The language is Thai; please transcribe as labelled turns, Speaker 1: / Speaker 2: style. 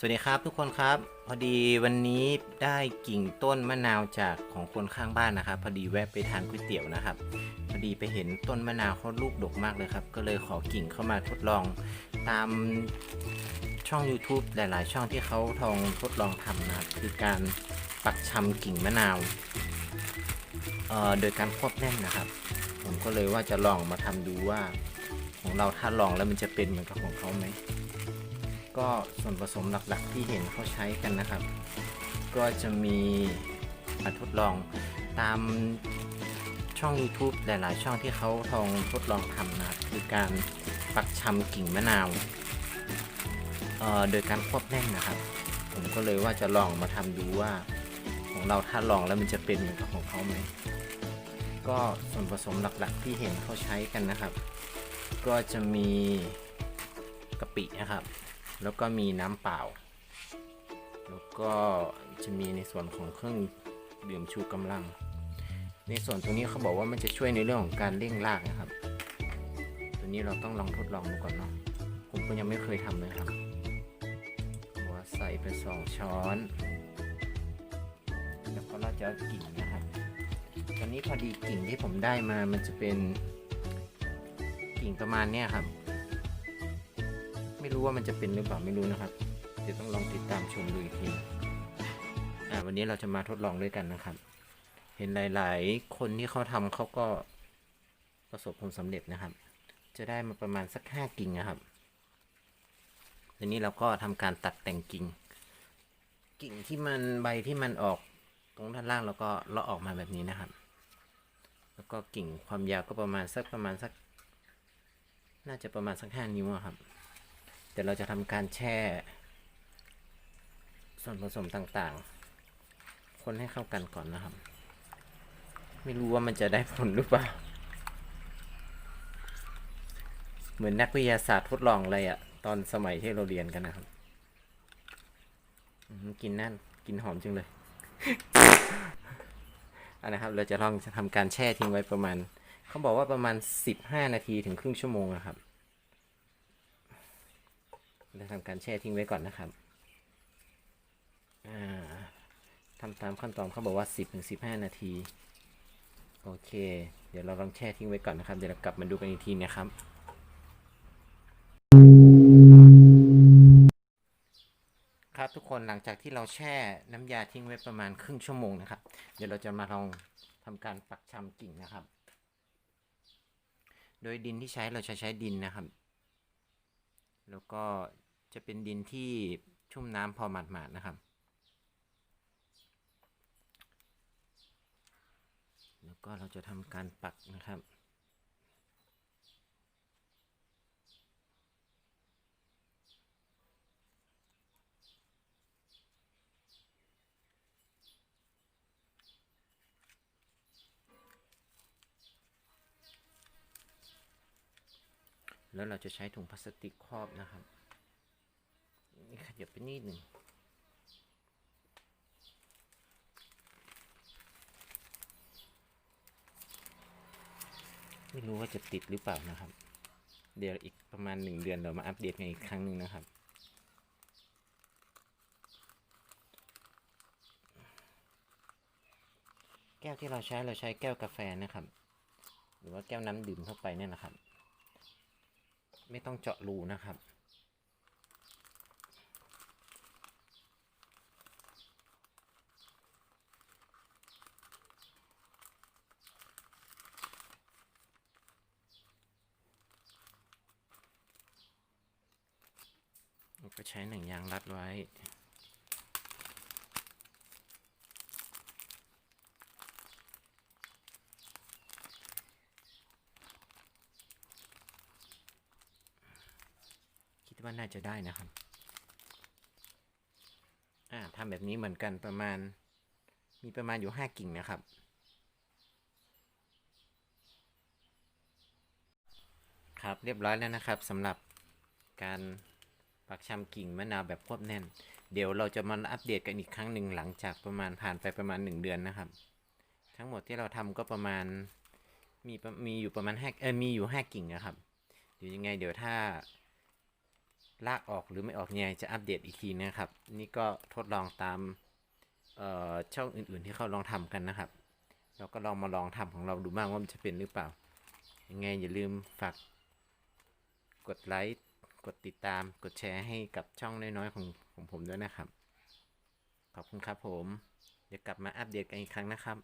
Speaker 1: สวัสดีครับทุกคนครับ พอดีวันนี้ได้กิ่งต้นมะนาวจากของคนข้างบ้านนะครับ พอดีแวะไปทานก๋วยเตี๋ยวนะครับ พอดีไปเห็นต้นมะนาวเขาลูกดกมากเลยครับ ก็เลยขอกิ่งเข้ามาทดลองตามช่อง YouTube หลาย ๆ ช่องที่เขาทองทดลองทำนะครับ คือการปักชำกิ่งมะนาวเอ่อโดยการควบแน่นนะครับ ผมก็เลยว่าจะลองมาทำดูว่า ของเราถ้าลองแล้วมันจะเป็นเหมือนกับของเขาไหม ก็ส่วนผสมหลักๆที่เห็นเขาใช้กันนะครับ ก็จะมีมาทดลองตามช่อง YouTube หลายๆ ช่องที่เขาทองทดลองทำนะคือการปักชำกิ่งมะนาวเอ่อโดยการควบแน่นนะครับ ผมก็เลยว่าจะลองมาทำดูว่า ของเราถ้าลองแล้วมันจะเป็นเหมือนกับของเขาไหมก็ส่วนผสมหลักๆ ที่เห็นเขาใช้กันนะครับ ก็จะมีกะปินะครับ แล้วก็มีน้ำเปล่า แล้วก็จะมีในส่วนของเครื่องดื่มชูกำลัง ในส่วนตรงนี้เขาบอกว่ามันจะช่วยในเรื่องของการเร่งรากนะครับ ตัวนี้เราต้องลองทดลองดูก่อนเนาะผมก็ยังไม่เคยทำเลยครับหัวใส่ไปสองช้อน แล้วก็เราจะกิ่งนะครับตอนนี้พอดีกิ่งที่ผมได้มามันจะเป็นกิ่งประมาณเนี้ยครับ ไม่รู้ว่ามันจะเป็นหรือเปล่าไม่รู้นะครับ เดี๋ยวต้องลองติดตามชมดูอีกทีอ่าวันนี้เราจะมาทดลองด้วยกันนะครับ เห็นหลาย ๆ คนที่เขาทำเขาก็ประสบผลสำเร็จนะครับ จะได้มาประมาณสักห้ากิ่งนะครับทีนี้เราก็ทำการตัดแต่งกิ่ง กิ่งที่มันใบที่มันออกตรงด้านล่างแล้วก็เลาะออกมาแบบนี้นะครับ แล้วก็กิ่งความยาวก็ประมาณสักประมาณสัก น่าจะประมาณสักห้านิ้วครับ ดี๋ยวเราจะทำการแช่ ส่วนผสมต่างๆ คนให้เข้ากันก่อนนะครับ ไม่รู้ว่ามันจะได้ผลหรือเปล่า เหมือนนักวิทยาศาสตร์ทดลองอะไรอะตอนสมัยที่เราเรียนกันนะครับกินนั่นกินหอมจังเลยอันนะครับ เราจะลองจะทำการแช่ทิ้งไว้ประมาณ เขาบอกว่าประมาณ 15 นาทีถึงครึ่งชั่วโมงนะครับ เราทำการแช่ทิ้งไว้ก่อนนะครับอ่าทำตามขั้นตอนเขาบอกว่า 10ถึง15 นาที โอเค เดี๋ยวเราลองแช่ทิ้งไว้ก่อนนะครับ เดี๋ยวเรากลับมาดูกันอีกทีนะครับครับทุกคนหลังจากที่เราแช่น้ำยาทิ้งไว้ประมาณครึ่งชั่วโมงนะครับ เดี๋ยวเราจะมาลองทำการปักชำกิ่งนะครับ โดยดินที่ใช้เราจะใช้ดินนะครับ แล้วก็จะเป็นดินที่ชุ่มน้ำพอหมาดๆนะครับ แล้วก็เราจะทำการปักนะครับ แล้วเราจะใช้ถุงพลาสติกครอบนะครับ นี่ขยับไปนิดหนึ่งไม่รู้ว่าจะติดหรือเปล่านะครับ เดี๋ยวอีกประมาณหนึ่งเดือนเรามาอัปเดตกันอีกครั้งหนึ่งนะครับ แก้วที่เราใช้เราใช้แก้วกาแฟนะครับ หรือว่าแก้วน้ำดื่มเข้าไปเนี่ยนะครับ ไม่ต้องเจาะรูนะครับ ก็ใช้หนังยางรัดไว้ ดว่าน่าจะได้นะครับ อ่าทำแบบนี้เหมือนกันประมาณ มีประมาณอยู่ห้ากิ่งนะครับ ครับเรียบร้อยแล้วนะครับสำหรับการปักชำกิ่งมะนาวแบบควบแน่น เดี๋ยวเราจะมาอัปเดตกันอีกครั้งหนึ่งหลังจากประมาณผ่านไปประมาณ 1 เดือนนะครับ ทั้งหมดที่เราทำก็ประมาณมีมีอยู่ประมาณห้าเออมีอยู่ห้ากิ่งนะครับเดี๋ยวยังไงเดี๋ยวถ้า ลากออกหรือไม่ออกยังไงจะอัปเดตอีกทีนะครับ นี่ก็ทดลองตามช่องอื่นๆที่เขาลองทำกันนะครับ เราก็ลองมาลองทำของเราดูบ้างว่ามันจะเป็นหรือเปล่า ยังไงอย่าลืมฝากกดไลค์กดติดตามกดแชร์ให้กับช่องน้อยๆของของผมด้วยนะครับ ขอบคุณครับผม เดี๋ยวกลับมาอัปเดตกันอีกครั้งนะครับ